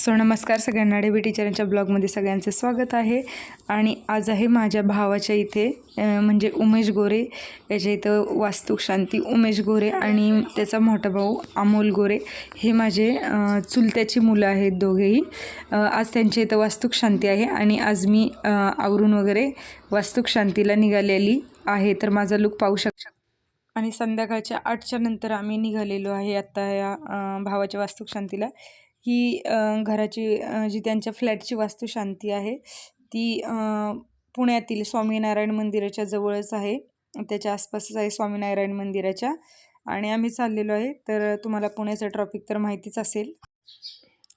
So नमस्कार सगळ्यांना डेबी टीचरांच्या ब्लॉगमध्ये सगळ्यांचं स्वागत आहे. आणि आज आहे माझ्या भावाच्या इथे म्हणजे उमेश गोरे याच्या इथं वास्तुक शांती उमेश गोरे आणि त्याचा मोठा भाऊ अमोल गोरे हे माझे चुलत्याची मुलं आहेत दोघेही. आज त्यांच्या इथं वास्तुक शांती आहे आणि आज मी आवरून वगैरे वास्तुक शांतीला निघालेली आहे तर माझा लुक पाहू शकता आणि संध्याकाळच्या आठच्या नंतर आम्ही निघालेलो आहे आत्ता या भावाच्या वास्तुक शांतीला. ही घराची जी त्यांच्या फ्लॅटची वास्तुशांती आहे ती पुण्यातील स्वामीनारायण मंदिराच्या जवळच आहे. त्याच्या आसपासच आहे स्वामीनारायण मंदिराच्या. आणि आम्ही चाललेलो आहे. तर तुम्हाला पुण्याचं ट्रॉफिक तर माहितीच असेल.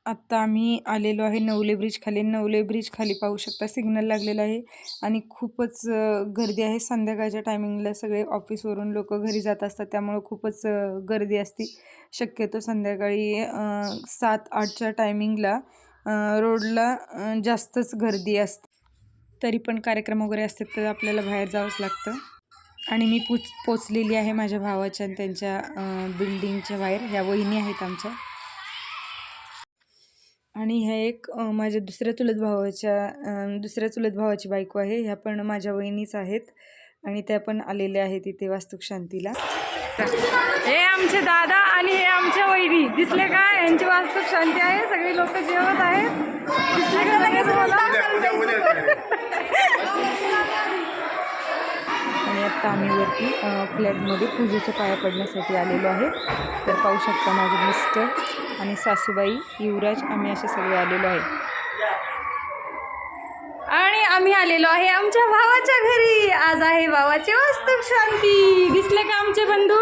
आत्ता आम्ही आलेलो आहे नवले ब्रिज खाली नवले ब्रिज खाली पाहू शकता सिग्नल लागलेला आहे आणि खूपच गर्दी आहे. संध्याकाळच्या टायमिंगला सगळे ऑफिसवरून लोक घरी जात असतात त्यामुळं खूपच गर्दी असते. शक्यतो संध्याकाळी सात आठच्या टायमिंगला रोडला जास्तच गर्दी असते. तरी पण कार्यक्रम वगैरे असतात तर आपल्याला बाहेर जावंच लागतं. आणि मी पोच पोचलेली आहे माझ्या भावाच्या आणि त्यांच्या बिल्डिंगच्या बाहेर. ह्या वहिनी आहेत आमच्या. आणि ह्या एक माझ्या दुसऱ्या चुलत भावाच्या दुसऱ्या चुलत भावाची बायको आहे. ह्या पण माझ्या वहिनीच आहेत आणि त्या पण आलेल्या आहेत इथे वास्तुक शांतीला हे आमचे दादा आणि हे आमच्या वहिनी. दिसले का? यांची वास्तुक शांती आहे. सगळी लोक जेवत आहेत. दिसले का आणि आत्ता आम्ही वरती फ्लॅटमध्ये पूजेच्या पाया पडण्यासाठी आलेलो आहे. तर पाहू शकता माझे मिस्टर. आणि सासूबाई युवराज आम्ही असे सगळे आलेलो आहे. आणि आम्ही आलेलो आहे आमच्या भावाच्या घरी. आज आहे भावाचे वास्तव शांती. दिसले का आमचे बंधू?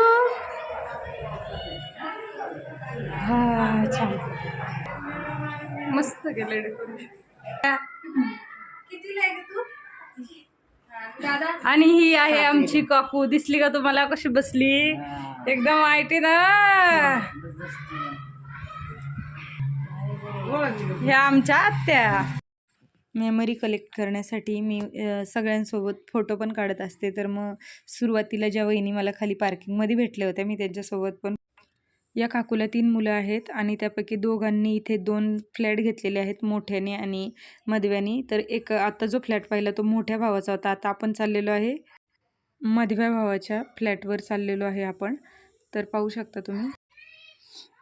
हा छान. मस्त केलं डेकोरेशन आणि ही आहे आमची काकू. दिसली का तुम्हाला? कशी बसली? एकदम आयटी ना ह्या आमच्या आत्या. मेमरी कलेक्ट करण्यासाठी मी सगळ्यांसोबत फोटो पण काढत असते. तर मग सुरुवातीला ज्या वहिनी मला खाली पार्किंगमध्ये भेटल्या होत्या मी त्यांच्यासोबत पण. या काकूला तीन मुलं आहेत आणि त्यापैकी दोघांनी इथे दोन फ्लॅट घेतलेले आहेत मोठ्याने आणि मधव्यानी. तर एक आता जो फ्लॅट पाहिला तो मोठ्या भावाचा होता. आता आपण चाललेलो आहे मधव्या भावाच्या फ्लॅटवर चाललेलो आहे आपण. तर पाहू शकता तुम्ही.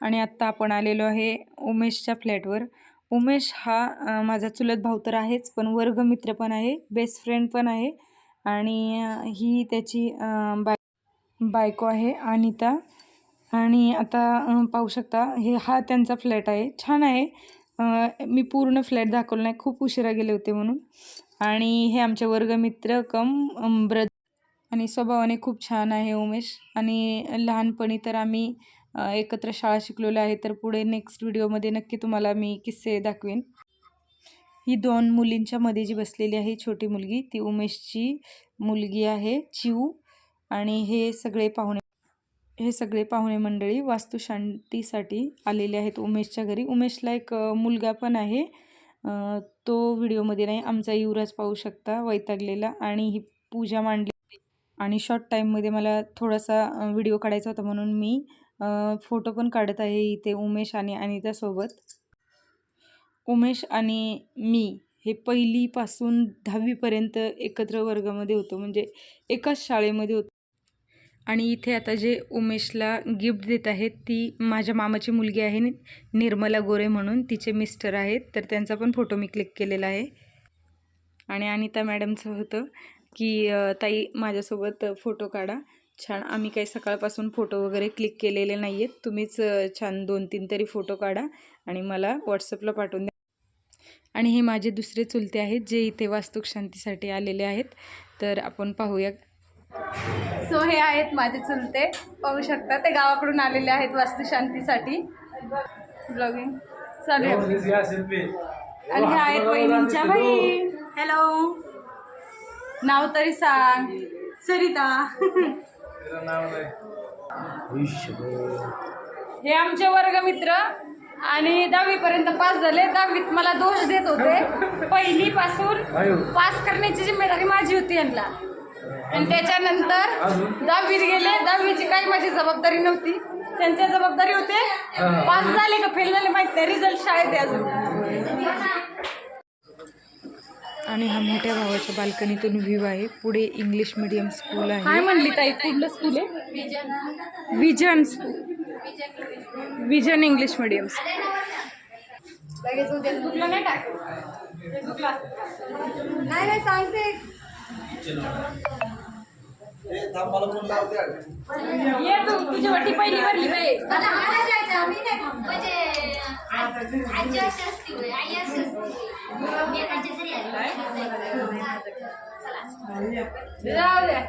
आणि आत्ता आपण आलेलो आहे उमेशच्या फ्लॅटवर. उमेश हा माझा चुलत भाऊ तर आहेच पण वर्गमित्र पण आहे बेस्ट फ्रेंड पण आहे. आणि ही त्याची बाय बायको आहे अनिता. आणि आता पाहू शकता हे हा त्यांचा फ्लॅट आहे. छान आहे. मी पूर्ण फ्लॅट दाखवला नाही खूप उशिरा गेले होते म्हणून. आणि हे आमचे वर्गमित्र कम ब्रद आणि स्वभावाने खूप छान आहे उमेश. आणि लहानपणी तर आम्ही एकत्र शाळा शिकलेलो आहे तर पुढे नेक्स्ट व्हिडिओमध्ये नक्की तुम्हाला मी किस्से दाखवेन. ही दोन मुलींच्या मध्ये जी बसलेली आहे छोटी मुलगी. ती उमेशची मुलगी आहे चिऊ. आणि हे सगळे पाहुणे हे सगळे पाहुणे मंडळी वास्तुशांतीसाठी आलेले आहेत उमेशच्या घरी. उमेशला एक मुलगा पण आहे. तो व्हिडिओमध्ये नाही आमचा युवराज पाहू शकता वैतागलेला. आणि ही पूजा मांडली. आणि शॉर्ट टाईममध्ये मला थोडासा व्हिडिओ काढायचा होता म्हणून मी फोटो पण काढत आहे इथे उमेश आणि अनितासोबत उमेश आणि मी हे पहिलीपासून दहावीपर्यंत एकत्र वर्गामध्ये होतो. म्हणजे एकाच शाळेमध्ये होतो. आणि इथे आता जे उमेशला गिफ्ट देत आहेत ती माझ्या मामाची मुलगी आहे निर्मला गोरे म्हणून. तिचे मिस्टर आहेत तर त्यांचा पण फोटो मी क्लिक केलेला आहे. आणि अनिता मॅडमचं होतं की ताई माझ्यासोबत फोटो काढा. छान. आम्ही काही सकाळपासून फोटो वगैरे क्लिक केलेले नाही आहेत तुम्हीच छान दोन तीन तरी फोटो काढा आणि मला व्हॉट्सअपला पाठवून द्या. आणि हे माझे दुसरे चुलते आहेत जे इथे वास्तुक शांतीसाठी आलेले आहेत. तर आपण पाहूया. सो हे आहेत माझे चुलते. पाहू शकता ते गावाकडून आलेले आहेत वास्तुशांतीसाठी. ब्लॉगिंग चालू आहे. आणि ह्या आहेत वहिनींच्या बहीण. हॅलो नाव तरी सांग. सरिता. हे आमचे वर्गमित्र आणि दहावीपर्यंत पास झाले. दहावीत मला दोष देत होते. पहिलीपासून पास करण्याची जिम्मेदारी माझी होती यांना. आणि त्याच्यानंतर दहावीत गेले. दहावीची काही माझी जबाबदारी नव्हती. त्यांच्या जबाबदारी होते. पास झाले का फेल झाले माहीत नाही. रिझल्ट शाळेत आहे अजून. आणि हा मोठ्या भावाच्या बाल्कनीतून व्ह्यू आहे. पुढे इंग्लिश मिडियम स्कूल काय आहे म्हणली ताई? कुठलं स्कूल आहे? विजन विजन इंग्लिश मिडियम चुकलं नाही सांगते. ये तू तुझी वाटी पहिली भरली आजी अशी असते होय, आई अशी असते. मी आजी घरी आली. चला. जाऊ द्या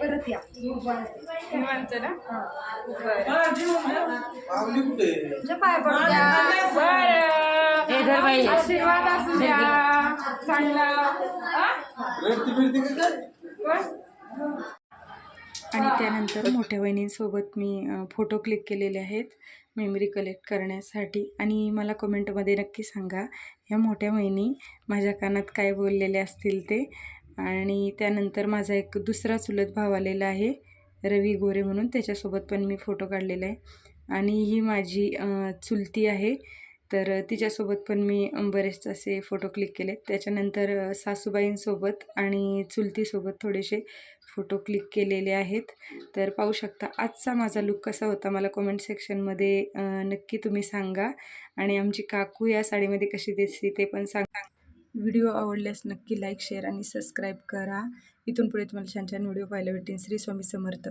परत या निवांत ना तुझ्या पाय पडत्या बरं आशीर्वाद असू द्या चांगला हा? कोण? आणि त्यानंतर मोठ्या वहिनींसोबत मी फोटो क्लिक केलेले आहेत मेमरी कलेक्ट करण्यासाठी. आणि मला कमेंटमध्ये नक्की सांगा ह्या मोठ्या वहिनी माझ्या कानात काय बोललेले असतील ते? आणि त्यानंतर माझा एक दुसरा चुलत भाव आलेला आहे रवी गोरे म्हणून. त्याच्यासोबत पण मी फोटो काढलेला आहे. आणि ही माझी चुलती आहे. तर तिच्यासोबत पण मी बरेचसे असे फोटो क्लिक केले त्याच्यानंतर सासूबाईंसोबत आणि चुलतीसोबत थोडेसे फोटो क्लिक केलेले आहेत. तर पाहू शकता आजचा माझा लुक कसा होता मला कमेंट सेक्शनमध्ये नक्की तुम्ही सांगा. आणि आमची काकू या साडीमध्ये कशी दिसते ते पण सांगा. व्हिडिओ आवडल्यास नक्की लाईक शेअर आणि सबस्क्राईब करा. इथून पुढे तुम्हाला छान छान व्हिडिओ पाहायला भेटेन श्री स्वामी समर्थ.